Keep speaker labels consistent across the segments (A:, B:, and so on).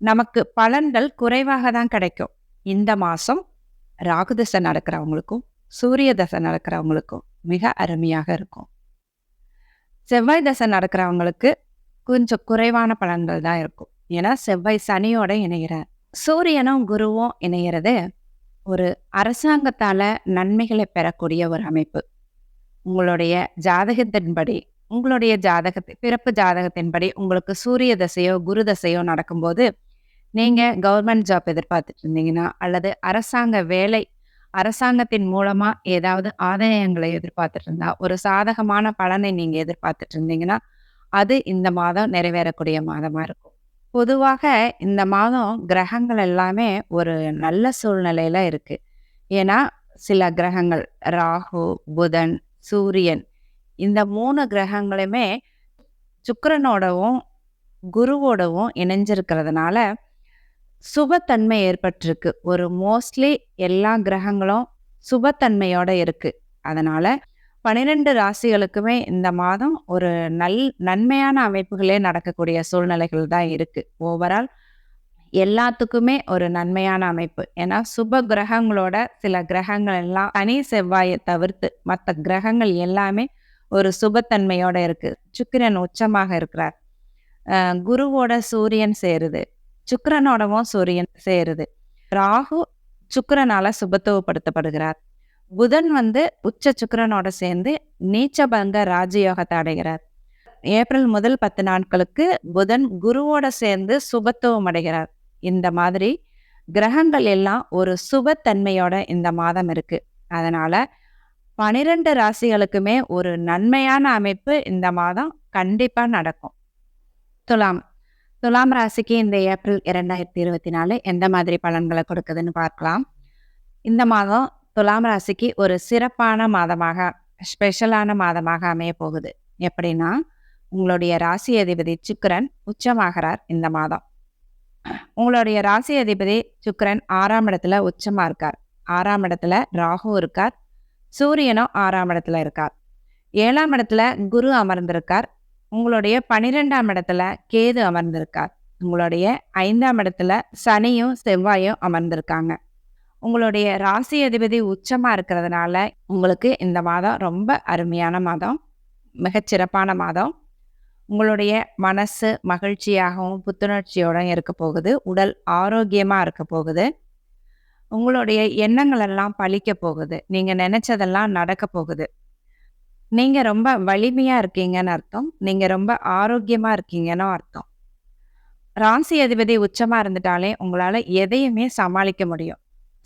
A: நமக்கு பலன்கள் குறைவாக தான் கிடைக்கும். இந்த மாதம் ராகுதசை நடக்கிறவங்களுக்கும் சூரிய தசை நடக்கிறவங்களுக்கும் மிக அருமையாக இருக்கும். செவ்வாய் தசை நடக்கிறவங்களுக்கு கொஞ்சம் குறைவான பலன்கள் தான் இருக்கும். ஏன்னா செவ்வாய் சனியோட இணைகிறார் சூரியனும் குருவும் இணைகிறது ஒரு அரசாங்கத்தால் நன்மைகளை பெறக்கூடிய ஒரு அமைப்பு. உங்களுடைய ஜாதகத்தின்படி உங்களுடைய ஜாதகத்தை பிறப்பு ஜாதகத்தின்படி உங்களுக்கு சூரிய தசையோ குரு தசையோ நடக்கும்போது நீங்கள் கவர்மெண்ட் ஜாப் எதிர்பார்த்துட்டு இருந்தீங்கன்னா அல்லது அரசாங்க வேலை அரசாங்கத்தின் மூலமாக ஏதாவது ஆதாயங்களை எதிர்பார்த்துட்டு இருந்தா ஒரு சாதகமான பலனை நீங்கள் எதிர்பார்த்துட்டு இருந்தீங்கன்னா அது இந்த மாதம் நிறைவேறக்கூடிய மாதமாக இருக்கும். பொதுவாக இந்த மாதம் கிரகங்கள் எல்லாமே ஒரு நல்ல சூழ்நிலையில் இருக்குது ஏன்னா சில கிரகங்கள் ராகு புதன் சூரியன் இந்த மூணு கிரகங்களுமே சுக்கரனோடவும் குருவோடவும் இணைஞ்சிருக்கிறதுனால சுபத்தன்மை ஏற்பட்டிருக்கு. ஒரு மோஸ்ட்லி எல்லா கிரகங்களும் சுபத்தன்மையோட இருக்கு. அதனால பன்னிரெண்டு ராசிகளுக்குமே இந்த மாதம் ஒரு நல் நன்மையான அமைப்புகளே நடக்கக்கூடிய சூழ்நிலைகள் தான் இருக்கு. ஓவரால் எல்லாத்துக்குமே ஒரு நன்மையான அமைப்பு. ஏன்னா சுப கிரகங்களோட சில கிரகங்கள் எல்லாம் தனி செவ்வாயை தவிர்த்து மற்ற கிரகங்கள் எல்லாமே ஒரு சுபத்தன்மையோட இருக்கு. சுக்கிரன் உச்சமாக இருக்கிறார். குருவோட சூரியன் சேருது. சுக்கரனோடவும் சூரியன் சேருது. ராகு சுக்கரனால சுபத்துவப்படுத்தப்படுகிறார். புதன் வந்து உச்ச சுக்கரனோட சேர்ந்து நீச்சபங்க ராஜயோகத்தை அடைகிறார். ஏப்ரல் முதல் பத்து நாட்களுக்கு புதன் குருவோட சேர்ந்து சுபத்துவம் அடைகிறார். இந்த மாதிரி கிரகங்கள் எல்லாம் ஒரு சுபத்தன்மையோட இந்த மாதம் இருக்கு. அதனால பனிரெண்டு ராசிகளுக்குமே ஒரு நன்மையான அமைப்பு இந்த மாதம் கண்டிப்பாக நடக்கும். துலாம் துலாம் ராசிக்கு இந்த ஏப்ரல் இரண்டாயிரத்தி இருபத்தி நாலு எந்த மாதிரி பலன்களை கொடுக்குதுன்னு பார்க்கலாம். இந்த மாதம் துலாம் ராசிக்கு ஒரு சிறப்பான மாதமாக ஸ்பெஷலான மாதமாக அமைய போகுது. எப்படின்னா உங்களுடைய ராசி அதிபதி சுக்கரன் உச்சமாகிறார் இந்த மாதம். உங்களுடைய ராசி அதிபதி சுக்கரன் ஆறாம் இடத்துல உச்சமாக இருக்கார். ஆறாம் இடத்துல ராகு இருக்கார். சூரியனும் ஆறாம் இடத்துல இருக்கார். ஏழாம் இடத்துல குரு அமர்ந்திருக்கார். உங்களுடைய பனிரெண்டாம் இடத்துல கேது அமர்ந்திருக்கார். உங்களுடைய ஐந்தாம் இடத்துல சனியும் செவ்வாயும் அமர்ந்திருக்காங்க. உங்களுடைய ராசி அதிபதி உச்சமாக இருக்கிறதுனால உங்களுக்கு இந்த மாதம் ரொம்ப அருமையான மாதம் மிகச்சிறப்பான மாதம். உங்களுடைய மனசு மகிழ்ச்சியாகவும் புத்துணர்ச்சியோடும் இருக்க போகுது. உடல் ஆரோக்கியமாக இருக்க போகுது. உங்களுடைய எண்ணங்கள் எல்லாம் பழிக்க போகுது. நீங்க நினைச்சதெல்லாம் நடக்க போகுது. நீங்க ரொம்ப வலிமையா இருக்கீங்கன்னு அர்த்தம். நீங்க ரொம்ப ஆரோக்கியமா இருக்கீங்கன்னு அர்த்தம். ராசி அதிபதி உச்சமா இருந்துட்டாலே உங்களால எதையுமே சமாளிக்க முடியும்.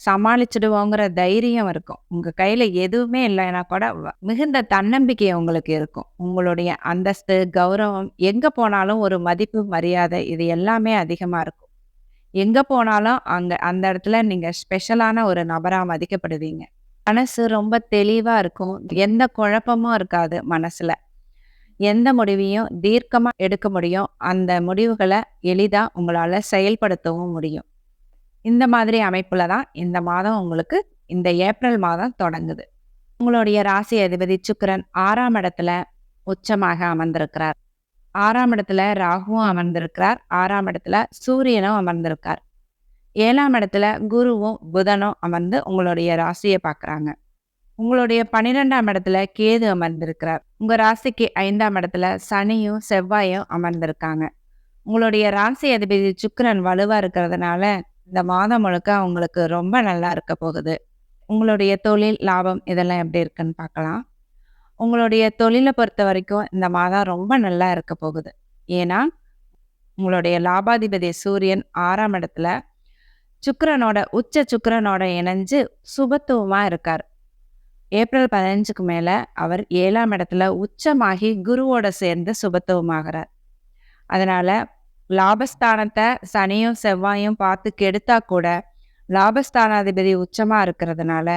A: சமாளிச்சிடுவோங்கிற தைரியம் இருக்கும். உங்க கையில எதுவுமே இல்லைன்னா கூட மிகுந்த தன்னம்பிக்கை உங்களுக்கு இருக்கும். உங்களுடைய அந்தஸ்து கௌரவம் எங்க போனாலும் ஒரு மதிப்பு மரியாதை இது எல்லாமே அதிகமா இருக்கும். எங்கே போனாலும் அங்கே அந்த இடத்துல நீங்கள் ஸ்பெஷலான ஒரு நபராக மதிக்கப்படுவீங்க. மனசு ரொம்ப தெளிவாக இருக்கும். எந்த குழப்பமும் இருக்காது மனசில். எந்த முடிவையும் தீர்க்கமாக எடுக்க முடியும். அந்த முடிவுகளை எளிதாக உங்களால் செயல்படுத்தவும் முடியும். இந்த மாதிரி அமைப்பில் தான் இந்த மாதம் உங்களுக்கு இந்த ஏப்ரல் மாதம் தொடங்குது. உங்களுடைய ராசி அதிபதி சுக்கரன் ஆறாம் இடத்துல உச்சமாக அமர்ந்திருக்கிறார். ஆறாம் இடத்துல ராகுவும் அமர்ந்திருக்கிறார். ஆறாம் இடத்துல சூரியனும் அமர்ந்திருக்கார். ஏழாம் இடத்துல குருவும் புதனும் அமர்ந்து உங்களுடைய ராசியை பார்க்குறாங்க. உங்களுடைய பன்னிரெண்டாம் இடத்துல கேது அமர்ந்திருக்கிறார். உங்க ராசிக்கு ஐந்தாம் இடத்துல சனியும் செவ்வாயும் அமர்ந்திருக்காங்க. உங்களுடைய ராசி அதிபதி சுக்கரன் வலுவா இருக்கிறதுனால இந்த மாதம் முழுக்க உங்களுக்கு ரொம்ப நல்லா இருக்க போகுது. உங்களுடைய தொழில் லாபம் இதெல்லாம் எப்படி இருக்குன்னு பார்க்கலாம். உங்களுடைய தொழிலை பொறுத்த வரைக்கும் இந்த மாதம் ரொம்ப நல்லா இருக்க போகுது. ஏன்னா உங்களுடைய லாபாதிபதி சூரியன் ஆறாம் இடத்துல சுக்கரனோட உச்ச சுக்கரனோட இணைஞ்சு சுபத்துவமாக இருக்கார். ஏப்ரல் பதினஞ்சுக்கு மேலே அவர் ஏழாம் இடத்துல உச்சமாகி குருவோட சேர்ந்து சுபத்துவமாகிறார். அதனால் லாபஸ்தானத்தை சனியும் செவ்வாயும் பார்த்து கெடுத்தா கூட லாபஸ்தானாதிபதி உச்சமாக இருக்கிறதுனால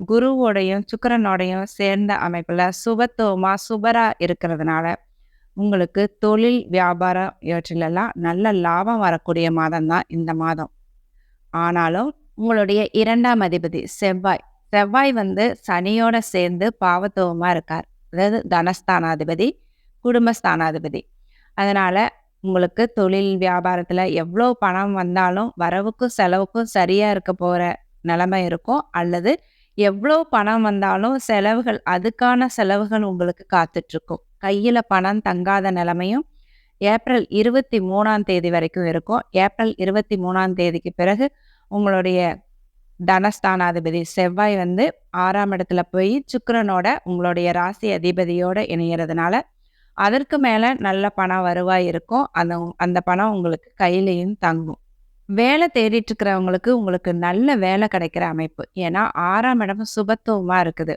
A: குருவோடையும் சுக்கரனோடையும் சேர்ந்த அமைப்பில் சுபத்துவமா சுபராக இருக்கிறதுனால உங்களுக்கு தொழில் வியாபாரம் இவற்றிலெல்லாம் நல்ல லாபம் வரக்கூடிய மாதம் தான் இந்த மாதம். ஆனாலும் உங்களுடைய இரண்டாம் அதிபதி செவ்வாய். செவ்வாய் வந்து சனியோட சேர்ந்து பாவத்துவமாக இருக்கார். அதாவது தனஸ்தானாதிபதி குடும்பஸ்தானாதிபதி. அதனால் உங்களுக்கு தொழில் வியாபாரத்தில் எவ்வளோ பணம் வந்தாலும் வரவுக்கும் செலவுக்கும் சரியாக இருக்க போகிற நிலைமை இருக்கும். அல்லது எவ்வளோ பணம் வந்தாலும் செலவுகள் அதுக்கான செலவுகள் உங்களுக்கு காத்துட்ருக்கும். கையில் பணம் தங்காத நிலைமையும் ஏப்ரல் இருபத்தி மூணாம் தேதி வரைக்கும் இருக்கும். ஏப்ரல் இருபத்தி மூணாம் தேதிக்கு பிறகு உங்களுடைய தனஸ்தானாதிபதி செவ்வாய் வந்து ஆறாம் இடத்துல போய் சுக்கரனோட உங்களுடைய ராசி அதிபதியோட இணையறதுனால அதற்கு மேலே நல்ல பணம் வருவாய் இருக்கும். அந்த அந்த பணம் உங்களுக்கு கையிலையும் தங்கும். வேலை தேடிட்டு இருக்கிறவங்களுக்கு உங்களுக்கு நல்ல வேலை கிடைக்கிற அமைப்பு. ஏன்னா ஆறாம் இடம் சுபத்துவமாக இருக்குது.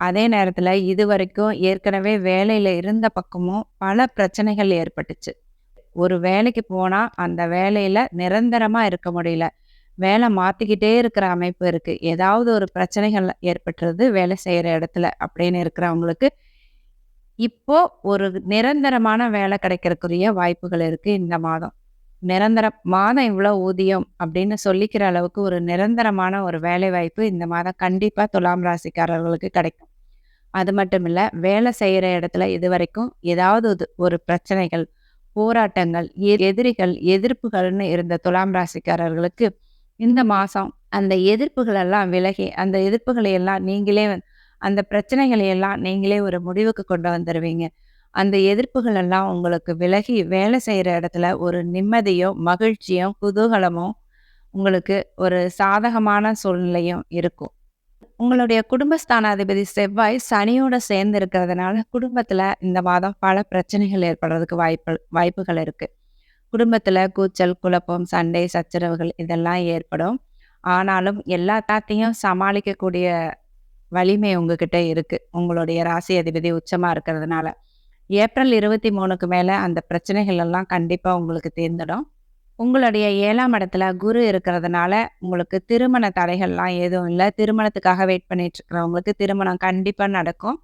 A: அதே நேரத்தில் இது வரைக்கும் ஏற்கனவே வேலையில் இருந்த பக்கமும் பல பிரச்சனைகள் ஏற்பட்டுச்சு. ஒரு வேலைக்கு போனால் அந்த வேலையில் நிரந்தரமாக இருக்க முடியல. வேலை மாற்றிக்கிட்டே இருக்கிற அமைப்பு இருக்குது ஏதாவது ஒரு பிரச்சனைகள் ஏற்பட்டுறது வேலை செய்கிற இடத்துல அப்படின்னு இருக்கிறவங்களுக்கு இப்போ ஒரு நிரந்தரமான வேலை கிடைக்கிறதுக்குரிய வாய்ப்புகள் இருக்குது இந்த மாதம். நிரந்தர மாதம் இவ்வளோ ஊதியம் அப்படின்னு சொல்லிக்கிற அளவுக்கு ஒரு நிரந்தரமான ஒரு வேலை வாய்ப்பு இந்த மாதம் கண்டிப்பாக துலாம் ராசிக்காரர்களுக்கு கிடைக்கும். அது மட்டும் இல்லை வேலை செய்கிற இடத்துல இது வரைக்கும் ஏதாவது ஒரு- பிரச்சனைகள் போராட்டங்கள் எ- எதிரிகள் எதிர்ப்புகள்னு இருந்த துலாம் ராசிக்காரர்களுக்கு இந்த மாதம் அந்த எதிர்ப்புகள் எல்லாம் விலகி அந்த எதிர்ப்புகளை எல்லாம் நீங்களே அந்த பிரச்சனைகளை எல்லாம் நீங்களே ஒரு முடிவுக்கு கொண்டு வந்துடுவீங்க அந்த எதிர்ப்புகள் எல்லாம் உங்களுக்கு விலகி வேலை செய்கிற இடத்துல ஒரு நிம்மதியும் மகிழ்ச்சியும் குதூகலமும் உங்களுக்கு ஒரு சாதகமான சூழ்நிலையும் இருக்கும். உங்களுடைய குடும்பஸ்தானாதிபதி செவ்வாய் சனியோட சேர்ந்து இருக்கிறதுனால குடும்பத்தில் இந்த மாதம் பல பிரச்சனைகள் ஏற்படுறதுக்கு வாய்ப்பு வாய்ப்புகள் இருக்குது குடும்பத்தில் கூச்சல் குழப்பம் சண்டை சச்சரவுகள் இதெல்லாம் ஏற்படும். ஆனாலும் எல்லாத்தாத்தையும் சமாளிக்கக்கூடிய வலிமை உங்ககிட்ட இருக்குது உங்களுடைய ராசி அதிபதி உச்சமாக இருக்கிறதுனால. ஏப்ரல் இருபத்தி மூணுக்கு மேலே அந்த பிரச்சனைகள் எல்லாம் கண்டிப்பாக உங்களுக்கு தீர்ந்துடும். உங்களுடைய ஏழாம் இடத்துல குரு இருக்கிறதுனால உங்களுக்கு திருமண தடைகள்லாம் எதுவும் இல்லை. திருமணத்துக்காக வெயிட் பண்ணிட்டு இருக்கிறவங்களுக்கு திருமணம் கண்டிப்பாக நடக்கும்.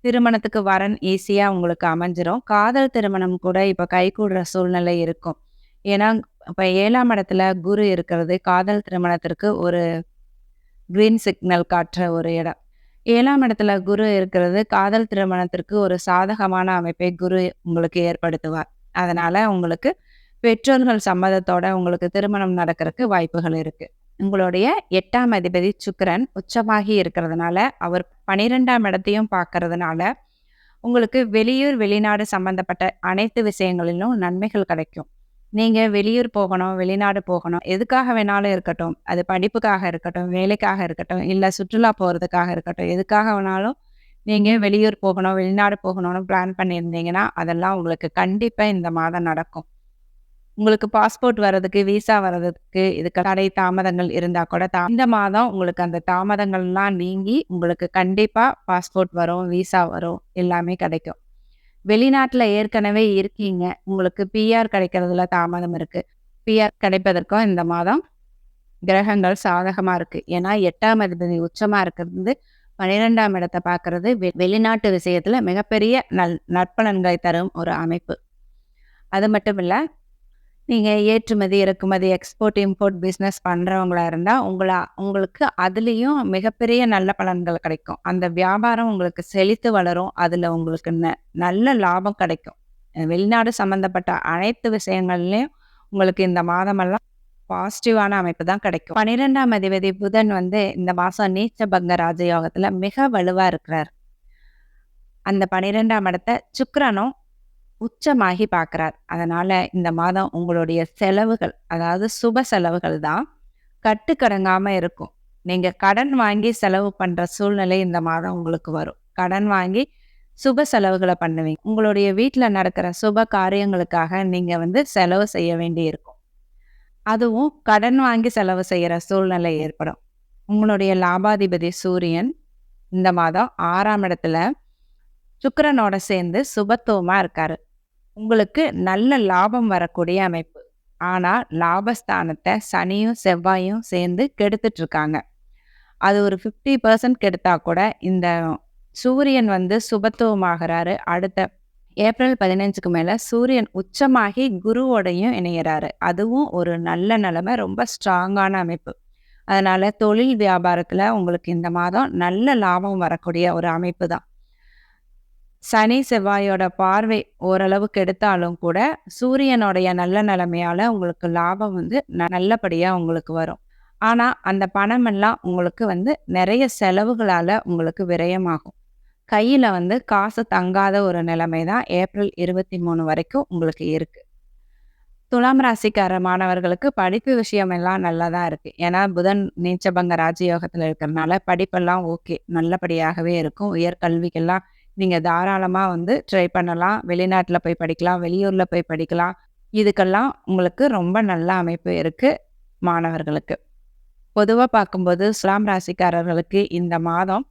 A: திருமணத்துக்கு வரன் ஈஸியாக உங்களுக்கு அமைஞ்சிரும். காதல் திருமணம் கூட இப்ப கைகூடுற சூழ்நிலை இருக்கும். ஏன்னா இப்போ ஏழாம் இடத்துல குரு இருக்கிறது காதல் திருமணத்திற்கு ஒரு க்ரீன் சிக்னல் காட்டுற ஒரு இடம். ஏழாம் இடத்துல குரு இருக்கிறது காதல் திருமணத்திற்கு ஒரு சாதகமான அமைப்பை குரு உங்களுக்கு ஏற்படுத்துவார். அதனால உங்களுக்கு பெற்றோர்கள் சம்மதத்தோட உங்களுக்கு திருமணம் நடக்கிறதுக்கு வாய்ப்புகள் இருக்கு. உங்களுடைய எட்டாம் அதிபதி சுக்கரன் உச்சமாகி இருக்கிறதுனால அவர் பனிரெண்டாம் இடத்தையும் பார்க்கறதுனால உங்களுக்கு வெளியூர் வெளிநாடு சம்பந்தப்பட்ட அனைத்து விஷயங்களிலும் நன்மைகள் கிடைக்கும். நீங்க வெளியூர் போகணும் வெளிநாடு போகணும் எதுக்காக வேணாலும் இருக்கட்டும். அது படிப்புக்காக இருக்கட்டும் வேலைக்காக இருக்கட்டும் இல்லை சுற்றுலா போகிறதுக்காக இருக்கட்டும் எதுக்காக வேணாலும் நீங்க வெளியூர் போகணும் வெளிநாடு போகணும்னு பிளான் பண்ணியிருந்தீங்கன்னா அதெல்லாம் உங்களுக்கு கண்டிப்பா இந்த மாதம் நடக்கும். உங்களுக்கு பாஸ்போர்ட் வர்றதுக்கு விசா வர்றதுக்கு இதுக்கு தடை தாமதங்கள் இருந்தால் கூட தா- இந்த மாதம் உங்களுக்கு அந்த தாமதங்கள்லாம் நீங்கி உங்களுக்கு கண்டிப்பாக பாஸ்போர்ட் வரும் விசா வரும் எல்லாமே கிடைக்கும். வெளிநாட்டில் ஏற்கனவே இருக்கீங்க. உங்களுக்கு பிஆர் கிடைக்கிறதுல தாமதம் இருக்குது பிஆர் கிடைப்பதற்கும் இந்த மாதம் கிரகங்கள் சாதகமாக இருக்குது ஏன்னா எட்டாம் அதிபதி உச்சமாக இருக்கிறது பன்னிரெண்டாம் இடத்தை பார்க்கறது வெ- வெளிநாட்டு விஷயத்தில் மிகப்பெரிய நல் நற்பலன்களை தரும் ஒரு அமைப்பு. அது மட்டும் இல்லை நீங்கள் ஏற்றுமதி, இறக்குமதி, எக்ஸ்போர்ட், இம்போர்ட் பிஸ்னஸ் பண்ணுறவங்களா இருந்தால் உங்களை உங்களுக்கு அதுலேயும் மிகப்பெரிய நல்ல பலன்கள் கிடைக்கும். அந்த வியாபாரம் உங்களுக்கு செழித்து வளரும். அதில் உங்களுக்கு ந நல்ல லாபம் கிடைக்கும். வெளிநாடு சம்மந்தப்பட்ட அனைத்து விஷயங்கள்லையும் உங்களுக்கு இந்த மாதமெல்லாம் பாசிட்டிவான அமைப்பு தான் கிடைக்கும். 12ஆம் அதிபதி புதன் வந்து இந்த மாதம் நீச்ச பங்க ராஜயோகத்தில் மிக வலுவாக இருக்கிறார். அந்த 12ஆம் இடத்த சுக்கரனும் உச்சமாகி பார்க்குறார் அதனால் இந்த மாதம் உங்களுடைய செலவுகள், அதாவது சுப செலவுகள் தான் கட்டுக்கடங்காமல் இருக்கும். நீங்கள் கடன் வாங்கி செலவு பண்ணுற சூழ்நிலை இந்த மாதம் உங்களுக்கு வரும். கடன் வாங்கி சுப செலவுகளை பண்ணுவீங்க. உங்களுடைய வீட்டில் நடக்கிற சுப காரியங்களுக்காக நீங்கள் வந்து செலவு செய்ய வேண்டியிருக்கும். அதுவும் கடன் வாங்கி செலவு செய்கிற சூழ்நிலை ஏற்படும். உங்களுடைய லாபாதிபதி சூரியன் இந்த மாதம் ஆறாம் இடத்துல சுக்கரனோட சேர்ந்து சுபத்துவமாக இருக்காரு. உங்களுக்கு நல்ல லாபம் வரக்கூடிய அமைப்பு. ஆனால் லாபஸ்தானத்தை சனியும், செவ்வாயும் சேர்ந்து கெடுத்துட்டு இருக்காங்க. அது ஒரு 50% கெடுத்தா கூட இந்த சூரியன் வந்து சுபத்துவமாகிறாரு அடுத்த ஏப்ரல் பதினஞ்சுக்கு மேலே சூரியன் உச்சமாகி குருவோடையும் இணையறாரு. அதுவும் ஒரு நல்ல நிலைமை. ரொம்ப ஸ்ட்ராங்கான அமைப்பு. அதனால தொழில் வியாபாரத்தில் உங்களுக்கு இந்த மாதம் நல்ல லாபம் வரக்கூடிய ஒரு அமைப்பு தான். சனி, செவ்வாயோட பார்வை ஓரளவுக்கு எடுத்தாலும் கூட, சூரியனுடைய நல்ல நிலைமையால உங்களுக்கு லாபம் வந்து நல்லபடியாக நல்லபடியா உங்களுக்கு வரும். ஆனா அந்த பணமெல்லாம் உங்களுக்கு வந்து நிறைய செலவுகளால உங்களுக்கு விரயமாகும். கையில வந்து காசு தங்காத ஒரு நிலைமை தான் ஏப்ரல் 23 வரைக்கும் உங்களுக்கு இருக்கு. துலாம் ராசிக்கார மாணவர்களுக்கு படிப்பு விஷயம் எல்லாம் நல்லா தான் இருக்கு. ஏன்னா புதன் நீச்சபங்க ராஜயோகத்துல இருக்கிறனால படிப்பெல்லாம் ஓகே. நல்லபடியாகவே இருக்கும். உயர்கல்விக்கெல்லாம் நீங்கள் தாராளமாக வந்து ட்ரை பண்ணலாம். வெளிநாட்டில் போய் படிக்கலாம். வெளியூரில் போய் படிக்கலாம். இதுக்கெல்லாம் உங்களுக்கு ரொம்ப நல்ல அமைப்பு இருக்குது மாணவர்களுக்கு. பொதுவாக பார்க்கும்போது இஸ்லாம் ராசிக்காரர்களுக்கு இந்த மாதம்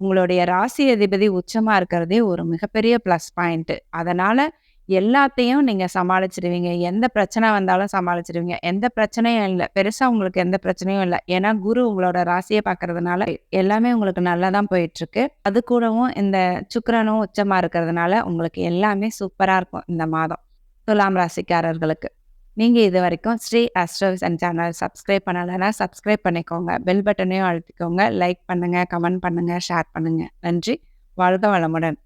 A: உங்களுடைய ராசி அதிபதி உச்சமாக இருக்கிறதே ஒரு மிகப்பெரிய ப்ளஸ் பாயிண்ட்டு அதனால் எல்லாத்தையும் நீங்கள் சமாளிச்சிடுவீங்க எந்த பிரச்சனை வந்தாலும் சமாளிச்சிடுவீங்க எந்த பிரச்சனையும் இல்லை பெருசாக உங்களுக்கு எந்த பிரச்சனையும் இல்லை ஏன்னா குரு உங்களோட ராசியை பார்க்கறதுனால எல்லாமே உங்களுக்கு நல்லா தான் போயிட்டுருக்கு. அது கூடவும் இந்த சுக்கரனும் உச்சமாக இருக்கிறதுனால உங்களுக்கு எல்லாமே சூப்பராக இருக்கும் இந்த மாதம். துலாம் ராசிக்காரர்களுக்கு. நீங்கள் இது வரைக்கும் ஸ்ரீ ஆஸ்ட்ரோவிஷன் சேனல் சப்ஸ்கிரைப் பண்ணலைன்னா சப்ஸ்கிரைப் பண்ணிக்கோங்க. பெல் பட்டனையும் அழுத்திக்கோங்க. லைக் பண்ணுங்கள் கமெண்ட் பண்ணுங்கள் ஷேர் பண்ணுங்கள் நன்றி. வாழ்க வளமுடன்.